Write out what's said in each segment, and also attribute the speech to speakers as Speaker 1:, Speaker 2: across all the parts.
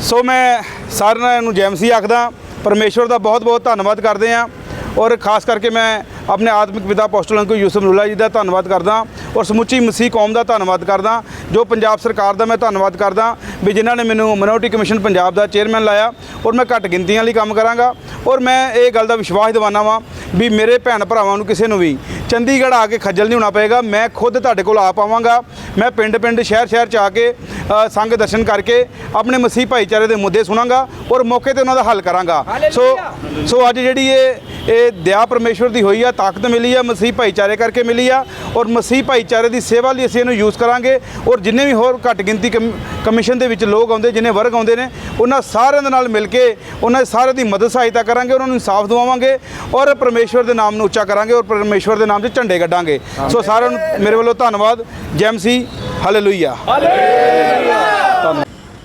Speaker 1: ਸੋ ਮੈਂ ਸਾਰਿਆਂ ਨੂੰ ਜੈਮਸੀ ਆਖਦਾ, ਪਰਮੇਸ਼ਵਰ ਦਾ ਬਹੁਤ ਬਹੁਤ ਧੰਨਵਾਦ ਕਰਦੇ ਹਾਂ ਔਰ ਖਾਸ ਕਰਕੇ ਮੈਂ ਆਪਣੇ ਆਤਮਿਕ ਪਿਤਾ ਅਪੋਸਟਲ ਅੰਕਲ ਯੂਸਫ ਨੂਲਾ ਜੀ ਦਾ ਧੰਨਵਾਦ ਕਰਦਾ ਔਰ ਸਮੁੱਚੀ ਮਸੀਹ ਕੌਮ ਦਾ ਧੰਨਵਾਦ ਕਰਦਾ, ਜੋ ਪੰਜਾਬ ਸਰਕਾਰ ਦਾ ਮੈਂ ਧੰਨਵਾਦ ਕਰਦਾ ਵੀ ਜਿਨ੍ਹਾਂ ਨੇ ਮੈਨੂੰ ਮਿਨੋਰਟੀ ਕਮਿਸ਼ਨ ਪੰਜਾਬ ਦਾ ਚੇਅਰਮੈਨ ਲਾਇਆ ਔਰ ਮੈਂ ਘੱਟ ਗਿਣਤੀਆਂ ਲਈ ਕੰਮ ਕਰਾਂਗਾ ਔਰ ਮੈਂ ਇਹ ਗੱਲ ਦਾ ਵਿਸ਼ਵਾਸ ਦਿਵਾਨਾ ਵਾਂ ਵੀ ਮੇਰੇ ਭੈਣ ਭਰਾਵਾਂ ਨੂੰ ਕਿਸੇ ਨੂੰ ਵੀ। ਚੰਡੀਗੜ੍ਹ ਆ ਕੇ ਖੱਜਲ ਨਹੀਂ ਹੋਣਾ ਪਏਗਾ। ਮੈਂ ਖੁਦ ਤੁਹਾਡੇ ਕੋਲ ਆ ਪਾਵਾਂਗਾ। ਮੈਂ ਪਿੰਡ ਪਿੰਡ ਸ਼ਹਿਰ ਸ਼ਹਿਰ ਚ ਆ ਕੇ ਅ, ਸੰਗ ਦਰਸ਼ਨ ਕਰਕੇ ਆਪਣੇ ਮਸੀਹ ਭਾਈਚਾਰੇ ਦੇ ਮੁੱਦੇ ਸੁਣਾਂਗਾ ਔਰ ਮੌਕੇ ਤੇ ਉਹਨਾਂ ਦਾ ਹੱਲ ਕਰਾਂਗਾ। ਸੋ ਸੋ ਅੱਜ ਜਿਹੜੀ ਇਹ ਇਹ ਦਇਆ ਪਰਮੇਸ਼ਵਰ ਦੀ ਹੋਈ ਆ ਤਾਕਤ ਮਿਲੀ ਆ ਮਸੀਹ ਭਾਈਚਾਰੇ ਕਰਕੇ ਮਿਲੀ ਆ ਔਰ ਮਸੀਹ ਭਾਈਚਾਰੇ ਦੀ ਸੇਵਾ ਲਈ ਅਸੀਂ ਇਹਨੂੰ ਯੂਜ਼ ਕਰਾਂਗੇ ਔਰ ਜਿੰਨੇ ਵੀ ਹੋਰ ਘੱਟ ਗਿਣਤੀ ਕਮ- ਕਮਿਸ਼ਨ ਦੇ ਵਿੱਚ ਲੋਕ ਆਉਂਦੇ ਜਿੰਨੇ ਵਰਗ ਆਉਂਦੇ ਨੇ ਉਹਨਾਂ ਸਾਰਿਆਂ ਦੇ ਨਾਲ ਮਿਲ ਕੇ ਉਹਨਾਂ ਸਾਰਿਆਂ ਦੀ ਮਦਦ ਸਹਾਇਤਾ ਕਰਾਂਗੇ ਉਹਨਾਂ ਨੂੰ ਇਨਸਾਫ ਦਿਵਾਵਾਂਗੇ ਔਰ ਪਰਮੇਸ਼ਵਰ ਦੇ ਨਾਮ ਨੂੰ ਉੱਚਾ ਕਰਾਂਗੇ ਔਰ ਪਰਮੇਸ਼ਵਰ ਦੇ ਨਾਮ 'ਚ ਝੰਡੇ ਗੱਡਾਂਗੇ ਸੋ ਸਾਰਿਆਂ ਨੂੰ ਮੇਰੇ ਵੱਲੋਂ ਧੰਨਵਾਦ। ਜੈਮਸੀ ਹਾਲੇਲੂਇਆ।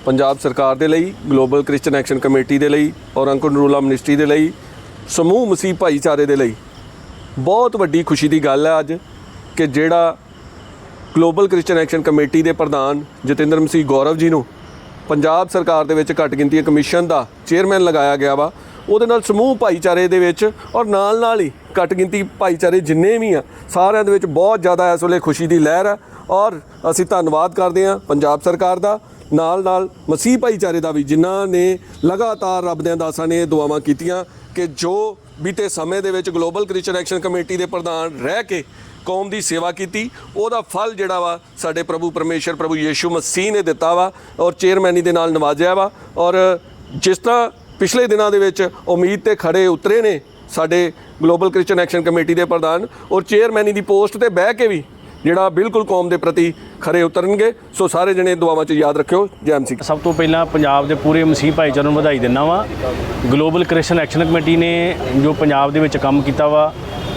Speaker 2: ਪੰਜਾਬ ਸਰਕਾਰ ਦੇ ਲਈ ਗਲੋਬਲ ਕ੍ਰਿਸਚੀਅਨ ਐਕਸ਼ਨ ਕਮੇਟੀ ਦੇ ਲਈ ਔਰ ਅੰਕੁਰ ਨਰੂਲਾ ਮਿਨਿਸਟਰੀ ਦੇ ਲਈ, ਸਮੂਹ ਮਸੀਹ ਭਾਈਚਾਰੇ ਦੇ ਲਈ ਬਹੁਤ ਵੱਡੀ ਖੁਸ਼ੀ ਦੀ ਗੱਲ ਹੈ ਅੱਜ ਕਿ ਜਿਹੜਾ ਗਲੋਬਲ ਕ੍ਰਿਸਚੀਅਨ ਐਕਸ਼ਨ ਕਮੇਟੀ ਦੇ ਪ੍ਰਧਾਨ ਜਤਿੰਦਰ ਮਸੀਹ ਗੌਰਵ ਜੀ ਨੂੰ ਪੰਜਾਬ ਸਰਕਾਰ ਦੇ ਵਿੱਚ ਘੱਟ ਗਿਣਤੀ ਕਮਿਸ਼ਨ ਦਾ ਚੇਅਰਮੈਨ ਲਗਾਇਆ ਗਿਆ ਵਾ। ਉਹਦੇ ਨਾਲ ਸਮੂਹ ਭਾਈਚਾਰੇ ਦੇ ਵਿੱਚ ਔਰ ਨਾਲ ਨਾਲ ਹੀ ਘੱਟ ਗਿਣਤੀ ਭਾਈਚਾਰੇ ਜਿੰਨੇ ਵੀ ਆ, ਸਾਰਿਆਂ ਦੇ ਵਿੱਚ ਬਹੁਤ ਜ਼ਿਆਦਾ ਇਸ ਵੇਲੇ ਖੁਸ਼ੀ ਦੀ ਲਹਿਰ ਆ। ਔਰ ਅਸੀਂ ਧੰਨਵਾਦ ਕਰਦੇ ਹਾਂ ਪੰਜਾਬ ਸਰਕਾਰ ਦਾ, ਨਾਲ ਨਾਲ ਮਸੀਹ ਭਾਈਚਾਰੇ ਦਾ ਵੀ, ਜਿਨ੍ਹਾਂ ਨੇ ਲਗਾਤਾਰ ਰੱਬ ਦੇ ਦਾਸਾਂ ਨੇ ਇਹ ਦੁਆਵਾਂ ਕੀਤੀਆਂ ਕਿ ਜੋ ਬੀਤੇ ਸਮੇਂ ਦੇ ਵਿੱਚ ਗਲੋਬਲ ਕ੍ਰਿਸਚੀਅਨ ਐਕਸ਼ਨ ਕਮੇਟੀ ਦੇ ਪ੍ਰਧਾਨ ਰਹਿ ਕੇ ਕੌਮ ਦੀ ਸੇਵਾ ਕੀਤੀ, ਉਹਦਾ ਫਲ ਜਿਹੜਾ ਵਾ ਸਾਡੇ ਪ੍ਰਭੂ ਪਰਮੇਸ਼ਰ, ਪ੍ਰਭੂ ਯੀਸ਼ੂ ਮਸੀਹ ਨੇ ਦਿੱਤਾ ਵਾ ਔਰ ਚੇਅਰਮੈਨੀ ਦੇ ਨਾਲ ਨਵਾਜਿਆ ਵਾ। ਔਰ ਜਿਸ ਤਰ੍ਹਾਂ ਪਿਛਲੇ ਦਿਨਾਂ ਦੇ ਵਿੱਚ ਉਮੀਦ ਤੇ ਖੜੇ ਉਤਰੇ ਨੇ ਸਾਡੇ ਗਲੋਬਲ ਕ੍ਰਿਸਚੀਅਨ ਐਕਸ਼ਨ ਕਮੇਟੀ ਦੇ ਪ੍ਰਧਾਨ ਔਰ ਚੇਅਰਮੈਨੀ ਦੀ ਪੋਸਟ ਤੇ ਬਹਿ ਕੇ ਵੀ ਜਿਹੜਾ ਬਿਲਕੁਲ ਕੌਮ ਦੇ ਪ੍ਰਤੀ ਖਰੇ ਉਤਰਨਗੇ। ਸੋ ਸਾਰੇ ਜਣੇ ਦੁਆਵਾਂ 'ਚ ਯਾਦ ਰੱਖਿਓ। ਜੈਮ ਸਿੰਘ।
Speaker 3: ਸਭ ਤੋਂ ਪਹਿਲਾਂ ਪੰਜਾਬ ਦੇ ਪੂਰੇ ਮਸੀਹ ਭਾਈਚਾਰੇ ਨੂੰ ਵਧਾਈ ਦਿੰਦਾ ਵਾ। ਗਲੋਬਲ ਕ੍ਰਿਸਚਨ ਐਕਸ਼ਨ ਕਮੇਟੀ ਨੇ ਜੋ ਪੰਜਾਬ ਦੇ ਵਿੱਚ ਕੰਮ ਕੀਤਾ ਵਾ,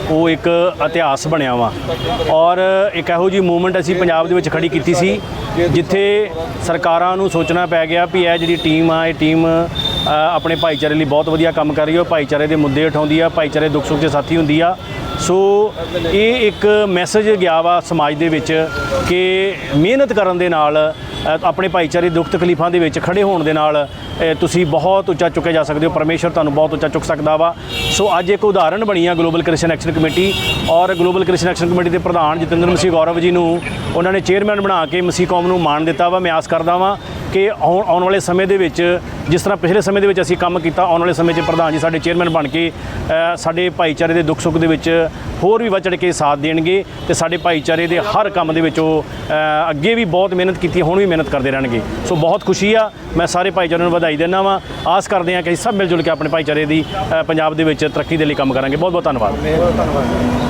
Speaker 3: ਉਹ ਇੱਕ ਇਤਿਹਾਸ ਬਣਿਆ ਵਾ। ਔਰ ਇੱਕ ਇਹੋ ਜੀ ਮੂਵਮੈਂਟ ਅਸੀਂ ਪੰਜਾਬ ਦੇ ਵਿੱਚ ਖੜੀ ਕੀਤੀ ਸੀ, ਜਿੱਥੇ ਸਰਕਾਰਾਂ ਨੂੰ ਸੋਚਣਾ ਪੈ ਗਿਆ ਵੀ ਇਹ ਜਿਹੜੀ ਟੀਮ ਆ, ਇਹ ਟੀਮ ਆਪਣੇ ਭਾਈਚਾਰੇ ਲਈ ਬਹੁਤ ਵਧੀਆ ਕੰਮ ਕਰ ਰਹੀ ਹੈ ਭਾਈਚਾਰੇ ਦੇ ਮੁੱਦੇ ਉਠਾਉਂਦੀ ਆ, ਭਾਈਚਾਰੇ ਦੁੱਖ ਸੁੱਖ ਦੇ ਸਾਥੀ ਹੁੰਦੀ ਆ। ਸੋ ਇਹ ਇੱਕ ਮੈਸੇਜ ਗਿਆ ਵਾ ਸਮਾਜ ਦੇ ਵਿੱਚ ਕਿ ਮਿਹਨਤ ਕਰਨ ਦੇ ਨਾਲ ਆਪਣੇ ਭਾਈਚਾਰੇ ਦੁੱਖ ਤਕਲੀਫਾਂ ਦੇ ਵਿੱਚ ਖੜੇ ਹੋਣ ਦੇ ਨਾਲ ਤੁਸੀਂ ਬਹੁਤ ਉੱਚਾ ਚੁੱਕੇ ਜਾ ਸਕਦੇ ਹੋ, ਪਰਮੇਸ਼ਰ ਤੁਹਾਨੂੰ ਬਹੁਤ ਉੱਚਾ ਚੁੱਕ ਸਕਦਾ ਵਾ। ਸੋ ਅੱਜ ਇੱਕ ਉਦਾਹਰਣ ਬਣੀ ਆ ਗਲੋਬਲ ਕ੍ਰਿਸ਼ਨ ਐਕਸ਼ਨ ਕਮੇਟੀ ਔਰ ਗਲੋਬਲ ਕ੍ਰਿਸ਼ਨ ਐਕਸ਼ਨ ਕਮੇਟੀ ਦੇ ਪ੍ਰਧਾਨ ਜਤਿੰਦਰ ਮਸੀਹ ਗੌਰਵ ਜੀ ਨੂੰ, ਉਹਨਾਂ ਨੇ ਚੇਅਰਮੈਨ ਬਣਾ ਕੇ ਮਸੀਹ ਕੌਮ ਨੂੰ ਮਾਣ ਦਿੱਤਾ ਵਾ, ਮੈਂ ਆਸ ਕਰਦਾ ਵਾਂ ਕਿ ਆਉਣ ਆਉਣ ਵਾਲੇ ਸਮੇਂ ਦੇ ਵਿੱਚ, ਜਿਸ ਤਰ੍ਹਾਂ ਪਿਛਲੇ ਸਮੇਂ ਦੇ ਵਿੱਚ ਅਸੀਂ ਕੰਮ ਕੀਤਾ, ਆਉਣ ਵਾਲੇ ਸਮੇਂ 'ਚ ਪ੍ਰਧਾਨ ਜੀ ਸਾਡੇ ਚੇਅਰਮੈਨ ਬਣ ਕੇ ਸਾਡੇ ਭਾਈਚਾਰੇ ਦੇ ਦੁੱਖ ਸੁੱਖ ਦੇ ਵਿੱਚ ਹੋਰ ਵੀ ਵੱਧ ਚੜ੍ਹ ਕੇ ਸਾਥ ਦੇਣਗੇ ਤੇ ਸਾਡੇ ਭਾਈਚਾਰੇ ਦੇ ਹਰ ਕੰਮ ਦੇ ਵਿੱਚ ਉਹ ਅੱਗੇ ਵੀ ਬਹੁਤ ਮਿਹਨਤ ਕੀਤੀ, ਹੁਣ ਵੀ ਮਿਹਨਤ ਕਰਦੇ ਰਹਿਣਗੇ। ਸੋ ਬਹੁਤ ਖੁਸ਼ੀ ਆ, ਮੈਂ ਸਾਰੇ ਭਾਈਚਾਰੇ ਨੂੰ ਵਧਾਈ ਦਿੰਦਾ ਵਾਂ। ਆਸ ਕਰਦੇ ਹਾਂ ਕਿ ਅਸੀਂ ਸਭ ਮਿਲ ਜੁਲ ਕੇ ਆਪਣੇ ਭਾਈਚਾਰੇ ਦੀ ਪੰਜਾਬ ਦੇ ਵਿੱਚ ਤਰੱਕੀ ਦੇ ਲਈ ਕੰਮ ਕਰਾਂਗੇ। ਬਹੁਤ ਬਹੁਤ ਧੰਨਵਾਦ।